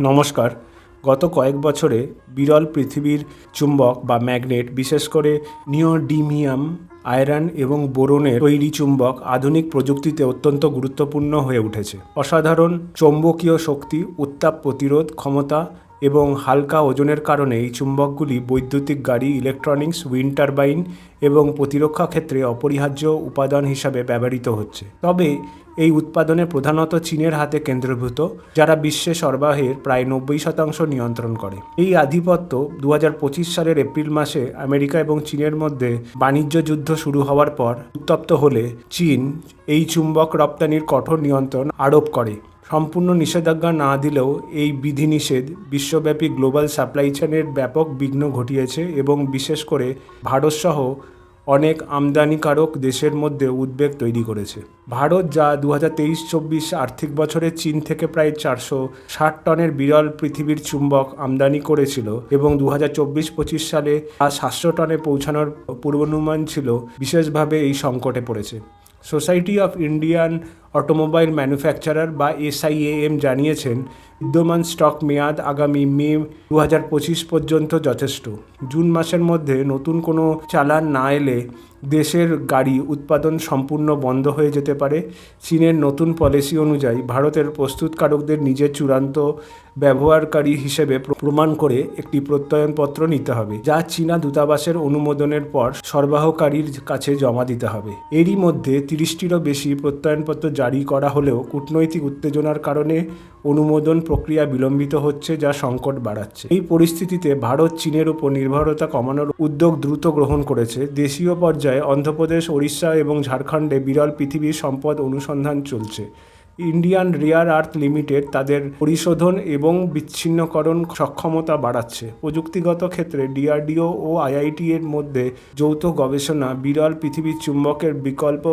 নমস্কার। গত কয়েক বছরে বিরল পৃথিবীর চুম্বক বা ম্যাগনেট, বিশেষ করে নিওডিমিয়াম, আয়রন এবং বোরনের তৈরি চুম্বক আধুনিক প্রযুক্তিতে অত্যন্ত গুরুত্বপূর্ণ হয়ে উঠেছে। অসাধারণ চৌম্বকীয় শক্তি, উত্তাপ প্রতিরোধ ক্ষমতা এবং হালকা ওজনের কারণে এই চুম্বকগুলি বৈদ্যুতিক গাড়ি ইলেকট্রনিক্স উইন্ড টারবাইন এবং প্রতিরক্ষা ক্ষেত্রে অপরিহার্য উপাদান হিসাবে ব্যবহৃত হচ্ছে। তবে এই উৎপাদনে প্রধানত চীনের হাতে কেন্দ্রীভূত, যারা বিশ্বে সরবরাহের প্রায় নব্বই শতাংশ নিয়ন্ত্রণ করে। এই আধিপত্য দু হাজার পঁচিশ সালের এপ্রিল মাসে আমেরিকা এবং চীনের মধ্যে বাণিজ্য যুদ্ধ শুরু হওয়ার পর উত্তপ্ত হলে চীন এই চুম্বক রপ্তানির কঠোর নিয়ন্ত্রণ আরোপ করে। সম্পূর্ণ নিষেধাজ্ঞা না দিলেও এই বিধিনিষেধ বিশ্বব্যাপী গ্লোবাল সাপ্লাই চেনের ব্যাপক বিঘ্ন ঘটিয়েছে এবং বিশেষ করে ভারতসহ অনেক আমদানিকারক দেশের মধ্যে উদ্বেগ তৈরি করেছে। ভারত যা দু হাজার তেইশ আর্থিক বছরে চীন থেকে প্রায় চারশো ষাট টনের বিরল পৃথিবীর চুম্বক আমদানি করেছিল এবং দু হাজার চব্বিশ পঁচিশ সালে তা সাতশো টনে পৌঁছানোর পূর্বানুমান ছিল, বিশেষভাবে এই সংকটে পড়েছে। Society of Indian automobile manufacturer বা এসআইএএম জানিয়েছেন বিদ্যমান স্টক মেয়াদ আগামী মে দু হাজার পঁচিশ পর্যন্ত যথেষ্ট। জুন মাসের মধ্যে নতুন কোনো চালান না এলে দেশের গাড়ি উৎপাদন সম্পূর্ণ বন্ধ হয়ে যেতে পারে। চীনের নতুন পলিসি অনুযায়ী ভারতের প্রস্তুতকারকদের নিজের চূড়ান্ত ব্যবহারকারী হিসেবে প্রমাণ করে একটি প্রত্যয়নপত্র নিতে হবে, যা চীনা দূতাবাসের অনুমোদনের পর সরবরাহকারীর কাছে জমা দিতে হবে। এরই মধ্যে তিরিশটিরও বেশি প্রত্যয়নপত্র জারি করা হলেও কূটনৈতিক উত্তেজনার কারণে অনুমোদন প্রক্রিয়া বিলম্বিত হচ্ছে যা সংকট বাড়াচ্ছে। এই পরিস্থিতিতে ভারত চীনের উপর নির্ভরতা কমানোর উদ্যোগ দ্রুত গ্রহণ করেছে। দেশীয় পর্যায়ে অন্ধ্রপ্রদেশ, ওড়িশা এবং ঝাড়খণ্ডে বিরল পৃথিবীর সম্পদ অনুসন্ধান চলছে। ইন্ডিয়ান রেয়ার আর্থ লিমিটেড তাদের পরিশোধন এবং বিচ্ছিন্নকরণ সক্ষমতা বাড়াচ্ছে। প্রযুক্তিগত ক্ষেত্রে ডিআরডিও ও আইআইটি এর মধ্যে যৌথ গবেষণা বিরল পৃথিবীর চুম্বকের বিকল্প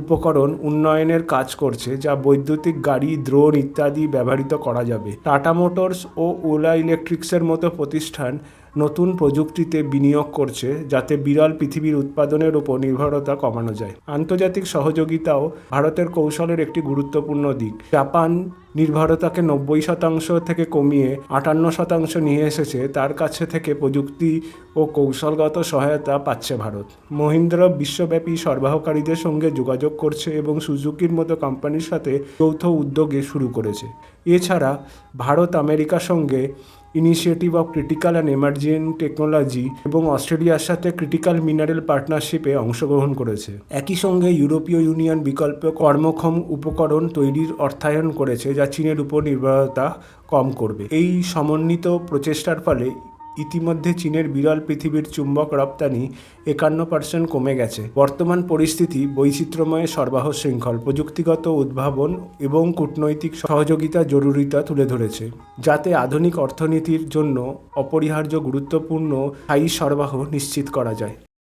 উপকরণ উন্নয়নের কাজ করছে, যা বৈদ্যুতিক গাড়ি দ্রোণ ইত্যাদি ব্যবহৃত করা যাবে। টাটা মোটরস ও ওলা ইলেকট্রিক্সের মতো প্রতিষ্ঠান নতুন প্রযুক্তিতে বিনিয়োগ করছে যাতে বিরল পৃথিবীর উৎপাদনের উপর নির্ভরতা কমানো যায়। আন্তর্জাতিক সহযোগিতাও ভারতের কৌশলের একটি গুরুত্বপূর্ণ দিক। জাপান নির্ভরতাকে নব্বই শতাংশ থেকে কমিয়ে আটান্ন শতাংশ নিয়ে এসেছে, তার কাছে থেকে প্রযুক্তি ও কৌশলগত সহায়তা পাচ্ছে ভারত। মহিন্দ্র বিশ্বব্যাপী সরবরাহকারীদের সঙ্গে যোগাযোগ করছে এবং সুজুকির মতো কোম্পানির সাথে যৌথ উদ্যোগে শুরু করেছে। এছাড়া, ভারত আমেরিকার সঙ্গে initiative of critical and emerging technology এবং অস্ট্রেলিয়ার সাথে ক্রিটিক্যাল মিনারেল পার্টনারশিপে অংশগ্রহণ করেছে। একই সঙ্গে ইউরোপীয় ইউনিয়ন বিকল্প কর্মক্ষম উপকরণ তৈরির অর্থায়ন করেছে যা চীনের উপর নির্ভরতা কম করবে। এই সমন্বিত প্রচেষ্টার ফলে ইতিমধ্যে চীনের বিরল পৃথিবীর চুম্বক রপ্তানি একান্ন পার্সেন্ট কমে গেছে। বর্তমান পরিস্থিতি বৈচিত্র্যময় সরবরাহ শৃঙ্খল, প্রযুক্তিগত উদ্ভাবন এবং কূটনৈতিক সহযোগিতা জরুরিতা তুলে ধরেছে, যাতে আধুনিক অর্থনীতির জন্য অপরিহার্য গুরুত্বপূর্ণ স্থায়ী সরবরাহ নিশ্চিত করা যায়।